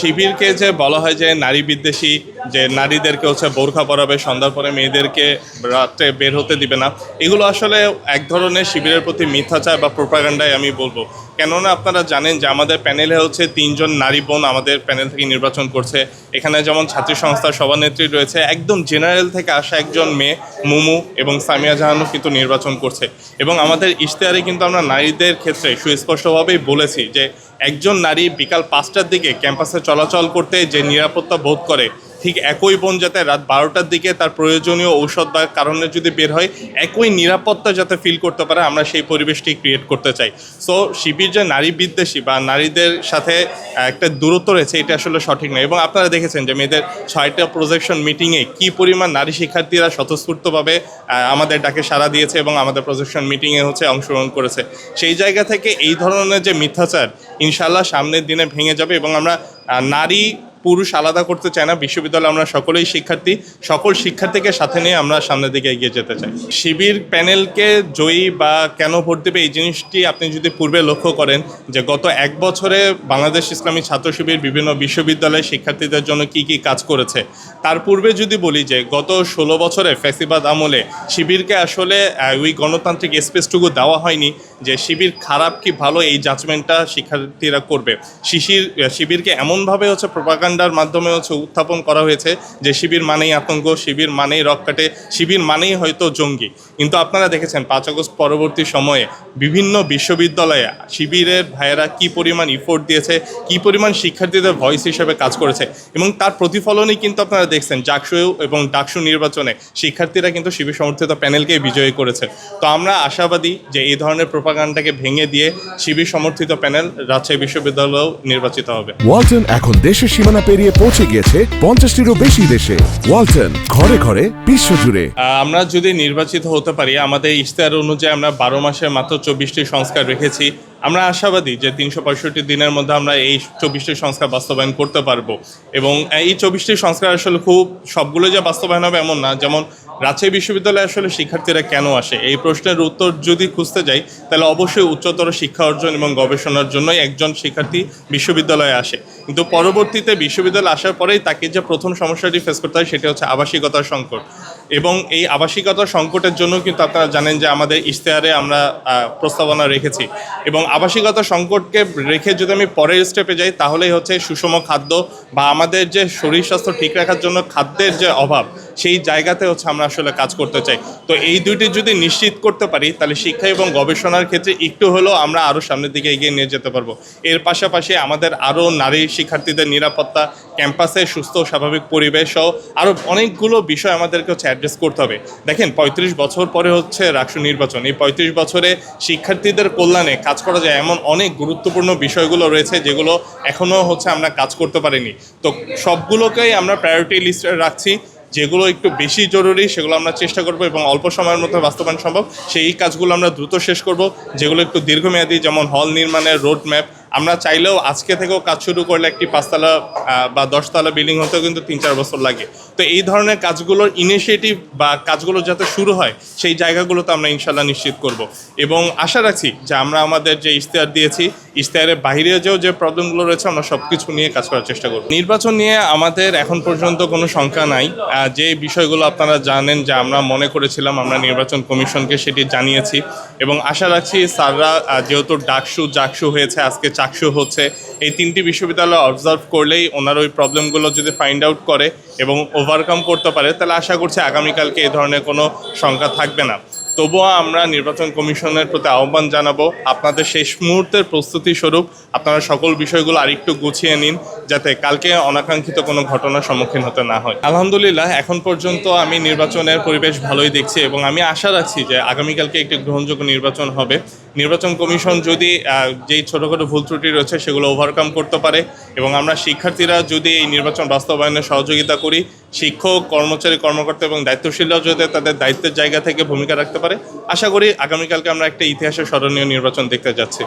শিবিরকে যে বলা হয় যে নারী বিদ্বেষী, যে নারীদেরকে হচ্ছে বোরখা পরাবে, সন্ধ্যার পরে মেয়েদেরকে রাত্রে বের হতে দিবে না, এগুলো আসলে এক ধরনের শিবিরের প্রতি মিথ্যাচার বা প্রোপাগান্ডায় আমি বলব। কেননা আপনারা জানেন যে আমাদের প্যানেলে হচ্ছে তিনজন নারী বোন আমাদের প্যানেল থেকে নির্বাচন করছে। এখানে যেমন ছাত্রী সংস্থার সভানেত্রী রয়েছে, একদম জেনারেল থেকে আসা একজন মেয়ে, মুমু এবং সামিয়া জাহানও কিন্তু নির্বাচন করছে। এবং আমাদের ইশতেহারে কিন্তু আমরা নারীদের ক্ষেত্রে সুস্পষ্টভাবেই বলেছি যে, একজন নারী বিকাল পাঁচটার দিকে ক্যাম্পাসে চলাচল করতে যে নিরাপত্তা বোধ করে ঠিক একই বোন যাতে রাত বারোটার দিকে তার প্রয়োজনীয় ঔষধ বা কারণে যদি বের হয়, একই নিরাপত্তা যাতে ফিল করতে পারে, আমরা সেই পরিবেশটি ক্রিয়েট করতে চাই। সো শিবির যে নারী বিদ্বেষী বা নারীদের সাথে একটা দূরত্ব রয়েছে, এটা আসলে সঠিক নয়। এবং আপনারা দেখেছেন যে মেয়েদের ছয়টা প্রজেকশন মিটিংয়ে কি পরিমাণ নারী শিক্ষার্থীরা স্বতঃস্ফূর্তভাবে আমাদের ডাকে সাড়া দিয়েছে এবং আমাদের প্রজেকশন মিটিংয়ে হচ্ছে অংশগ্রহণ করেছে। সেই জায়গা থেকে এই ধরনের যে মিথ্যাচার ইনশাল্লাহ সামনের দিনে ভেঙে যাবে এবং আমরা নারী পুরুষ আলাদা করতে চায় না, বিশ্ববিদ্যালয়ে আমরা সকলেই শিক্ষার্থী, সকল শিক্ষার্থীকে সাথে নিয়ে আমরা সামনের দিকে এগিয়ে যেতে চাই। শিবির প্যানেলকে জয়ী বা কেন ভোট দেবে, এই জিনিসটি আপনি যদি পূর্বে লক্ষ্য করেন যে গত এক বছরে বাংলাদেশ ইসলামী ছাত্র শিবির বিভিন্ন বিশ্ববিদ্যালয়ের শিক্ষার্থীদের জন্য কি কি কাজ করেছে, তার পূর্বে যদি বলি যে গত ষোলো বছরে ফ্যাসিবাদ আমলে শিবিরকে আসলে ওই গণতান্ত্রিক স্পেসটুকু দেওয়া হয়নি যে শিবির খারাপ কি ভালো, এই জাজমেন্টটা শিক্ষার্থীরা করবে। শিশির, শিবিরকে এমনভাবে হচ্ছে প্রপাগান্ডার মাধ্যমে হচ্ছে উত্থাপন করা হয়েছে যে শিবির মানেই আতঙ্ক, শিবির মানেই রক্কাটে শিবির মানেই হয়তো জঙ্গি। কিন্তু আপনারা দেখেছেন, পাঁচ আগস্ট পরবর্তী সময়ে বিভিন্ন বিশ্ববিদ্যালয়ে শিবিরের ভাইয়েরা কি পরিমাণ ইফোর্ট দিয়েছে, কি পরিমাণ শিক্ষার্থীদের ভয়েস হিসেবে কাজ করেছে এবং তার প্রতিফলনই কিন্তু আপনারা দেখছেন জাকসু এবং ডাকসু নির্বাচনে শিক্ষার্থীরা কিন্তু শিবির সমর্থিত প্যানেলকে বিজয়ী করেছে। তো আমরা আশাবাদী যে এই ধরনের প্রপাগান্ডাকে ভেঙে দিয়ে শিবির সমর্থিত প্যানেল রাজশাহী বিশ্ববিদ্যালয়েও নির্বাচিত হবে। এখন দেশের সীমানা পেরিয়ে পৌঁছে গিয়েছে পঞ্চাশটিরও বেশি দেশে। ওয়ালটন, ঘরে ঘরে বিশ্বজুড়ে জুড়ে। আমরা যদি নির্বাচিত হতে পারি, আমাদের ইশতেহার অনুযায়ী আমরা বারো মাসে মাত্র চব্বিশটি সংস্কার রেখেছি। আমরা আশাবাদী যে তিনশো পঁয়ষট্টি দিনের মধ্যে আমরা এই চব্বিশটি সংস্কার বাস্তবায়ন করতে পারব। এবং এই চব্বিশটি সংস্কার আসলে খুব, সবগুলো যে বাস্তবায়ন হবে এমন না। যেমন রাজশাহী বিশ্ববিদ্যালয়ে আসলে শিক্ষার্থীরা কেন আসে? এই প্রশ্নের উত্তর যদি খুঁজতে যাই, তাহলে অবশ্যই উচ্চতর শিক্ষা অর্জন এবং গবেষণার জন্যই একজন শিক্ষার্থী বিশ্ববিদ্যালয়ে আসে। কিন্তু পরবর্তীতে বিশ্ববিদ্যালয়ে আসার পরেই তাকে যে প্রথম সমস্যাটি ফেস করতে হয়, সেটি হচ্ছে আবাসিকতার সংকট। এবং এই আবাসিকতার সংকটের জন্য কিন্তু আপনারা জানেন যে আমাদের ইশতেহারে আমরা প্রস্তাবনা রেখেছি। এবং আবাসিকতা সংকটকে রেখে যদি আমি পরের স্টেপে যাই, তাহলেই হচ্ছে সুষম খাদ্য বা আমাদের যে শরীর স্বাস্থ্য ঠিক রাখার জন্য খাদ্যের যে অভাব, সেই জায়গাতে হচ্ছে আমরা আসলে কাজ করতে চাই। তো এই দুইটি যদি নিশ্চিত করতে পারি, তাহলে শিক্ষা এবং গবেষণার ক্ষেত্রে একটু হলেও আমরা আরও সামনের দিকে এগিয়ে নিয়ে যেতে পারব। এর পাশাপাশি আমাদের আরও নারী শিক্ষার্থীদের নিরাপত্তা, ক্যাম্পাসে সুস্থ স্বাভাবিক পরিবেশ সহ আরও অনেকগুলো বিষয় আমাদেরকে হচ্ছে অ্যাড্রেস করতে হবে। দেখেন, পঁয়ত্রিশ বছর পরে হচ্ছে রাষ্ট্র নির্বাচন। এই পঁয়ত্রিশ বছরে শিক্ষার্থীদের কল্যাণে কাজ করা যায় এমন অনেক গুরুত্বপূর্ণ বিষয়গুলো রয়েছে যেগুলো এখনও হচ্ছে আমরা কাজ করতে পারিনি। তো সবগুলোকেই আমরা প্রায়োরিটি লিস্টে রাখছি। যেগুলো একটু বেশি জরুরি, সেগুলো আমরা চেষ্টা করব এবং অল্প সময়ের মধ্যে বাস্তবায়ন সম্ভব। সেই কাজগুলো আমরা দ্রুত শেষ করব। যেগুলো একটু দীর্ঘমেয়াদী, যেমন হল নির্মাণের রোড ম্যাপ আমরা চাইলেও আজকে থেকেও কাজ শুরু করলে একটি পাঁচতলা বা দশতলা বিল্ডিং হতেও কিন্তু তিন চার বছর লাগে। তো এই ধরনের কাজগুলোর ইনিশিয়েটিভ বা কাজগুলো যাতে শুরু হয়, সেই জায়গাগুলোতে আমরা ইনশাল্লাহ নিশ্চিত করব। এবং আশা রাখছি যে আমরা আমাদের যে ইশতেহার দিয়েছি, ইশতেহারের বাইরে যেও যে প্রবলেমগুলো রয়েছে, আমরা সব কিছু নিয়ে কাজ করার চেষ্টা করব। নির্বাচন নিয়ে আমাদের এখন পর্যন্ত কোনো শঙ্কা নাই। যে বিষয়গুলো আপনারা জানেন যে আমরা মনে করেছিলাম আমরা নির্বাচন কমিশনকে সেটি জানিয়েছি। এবং আশা রাখছি স্যাররা যেহেতু ডাকসু, জাকসু হয়েছে, আজকে চাকসু হচ্ছে, এই তিনটি বিশ্ববিদ্যালয় অবজার্ভ করলেই ওনার ওই প্রবলেমগুলো যদি ফাইন্ড আউট করে এবং ওভারকাম করতে পারে, তাহলে আশা করছি আগামীকালকে এই ধরনের কোনো শঙ্কা থাকবে না। তবুও আমরা নির্বাচন কমিশনের প্রতি আহ্বান জানাব, আপনাদের শেষ মুহূর্তের প্রস্তুতি স্বরূপ আপনারা সকল বিষয়গুলো আরেকটু গুছিয়ে নিন, যাতে কালকে অনাকাঙ্ক্ষিত কোনো ঘটনার সম্মুখীন হতে না হয়। আলহামদুলিল্লাহ, এখন পর্যন্ত আমি নির্বাচনের পরিবেশ ভালোই দেখছি এবং আমি আশা রাখছি যে আগামীকালকে একটি গ্রহণযোগ্য নির্বাচন হবে। নির্বাচন কমিশন যদি যেই ছোটোখাটো ভুল ত্রুটি রয়েছে সেগুলো ওভারকাম করতে পারে এবং আমরা শিক্ষার্থীরা যদি এই নির্বাচন বাস্তবায়নে সহযোগিতা করি, শিক্ষক, কর্মচারী, কর্মকর্তা এবং দায়িত্বশীলরাও যদি তাদের দায়িত্বের জায়গা থেকে ভূমিকা রাখতে পারে, আশা করি আগামীকালকে আমরা একটা ইতিহাসের স্মরণীয় নির্বাচন দেখতে যাচ্ছি।